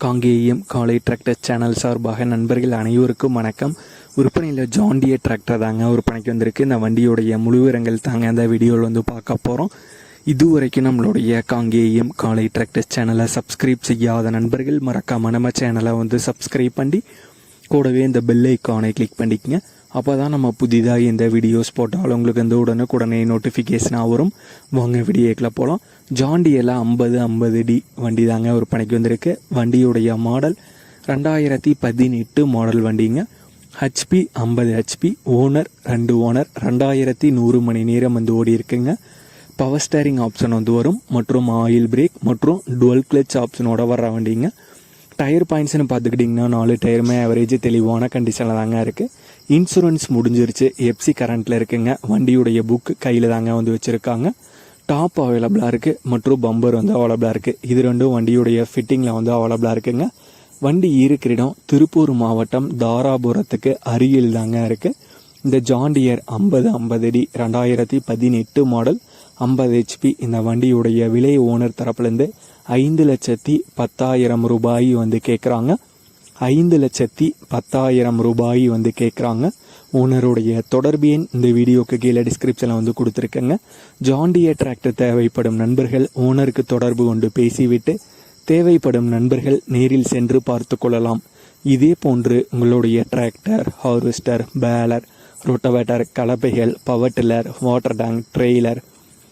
காங்கேயம் காலை tractor channel சார்பாக நண்பர்கள் அனைவருக்கும் வணக்கம். விற்பனையில் ஜாண்டிய டிராக்டர் தாங்க விற்பனைக்கு வந்திருக்கு. இந்த வண்டியோடைய முழு விவரங்கள் தாங்க அந்த வீடியோவில் வந்து பார்க்க போகிறோம் இதுவரைக்கும் நம்மளுடைய காங்கேயம் காலை டிராக்டர் சேனலை சப்ஸ்கிரைப் செய்யாத நண்பர்கள் மறக்காம நம்ம சேனலை வந்து சப்ஸ்கிரைப் பண்ணி கூடவே இந்த பெல் ஐக்கானை கிளிக் பண்ணிக்கங்க. அப்போ தான் நம்ம புதிதாக எந்த வீடியோஸ் போட்டாலும் உங்களுக்கு வந்து உடனுக்குடனே நோட்டிஃபிகேஷனாக வரும். வாங்க வீடியோக்கில் போகலாம் ஜாண்டியில் ஐம்பது ஐம்பது டி வண்டி தாங்க ஒரு பணிக்கு வந்திருக்கு. வண்டியுடைய மாடல் ரெண்டாயிரத்தி பதினெட்டு மாடல் வண்டிங்க. ஹெச்பி ஐம்பது ஹெச்பி ஓனர் ரெண்டு ஓனர் ரெண்டாயிரத்தி நூறு மணி நேரம் வந்து ஓடி இருக்குங்க. பவர் ஸ்டேரிங் ஆப்ஷன் வந்து வரும். மற்றும் ஆயில் பிரேக் மற்றும் டுவெல் கிளச் ஆப்ஷனோட வர்ற வண்டிங்க. டயர் பாயிண்ட்ஸ்னு பார்த்துக்கிட்டிங்கன்னா நாலு டயருமே ஆவரேஜ் தெளிவான கண்டிஷனில் தாங்க இருக்குது இன்சூரன்ஸ் முடிஞ்சிருச்சு. எப்சி கரண்ட்டில் இருக்குங்க. வண்டியுடைய புக் கையில் தாங்க வந்து வச்சுருக்காங்க. டாப் அவைலபிளாக இருக்குது மற்றும் பம்பர் வந்து அவைலபிளாக இருக்குது இது ரெண்டும் வண்டியுடைய ஃபிட்டிங்கில் வந்து அவைலபிளாக இருக்குங்க. வண்டி இருக்கிற இடம் திருப்பூர் மாவட்டம் தாராபுரத்துக்கு அருகில் தாங்க இருக்குது இந்த ஜாண்டியர் ஐம்பது ஐம்பது அடி ரெண்டாயிரத்தி பதினெட்டு மாடல் ஐம்பது ஹெச்பி இந்த வண்டியுடைய விலை ஓனர் தரப்புலேருந்து ஐந்து லட்சத்தி பத்தாயிரம் ரூபாய் வந்து கேட்குறாங்க ஐந்து லட்சத்தி பத்தாயிரம் ரூபாய் வந்து கேட்குறாங்க ஓனருடைய தொடர்பு எண் இந்த வீடியோக்கு கீழே டிஸ்கிரிப்ஷனில் வந்து கொடுத்துருக்கேங்க. ஜாண்டிய டிராக்டர் தேவைப்படும் நண்பர்கள் ஓனருக்கு தொடர்பு கொண்டு பேசிவிட்டு தேவைப்படும் நண்பர்கள் நேரில் சென்று பார்த்து கொள்ளலாம். இதே போன்று உங்களுடைய tractor harvester baler rotavator கலப்பைகள் power tiller water tank trailer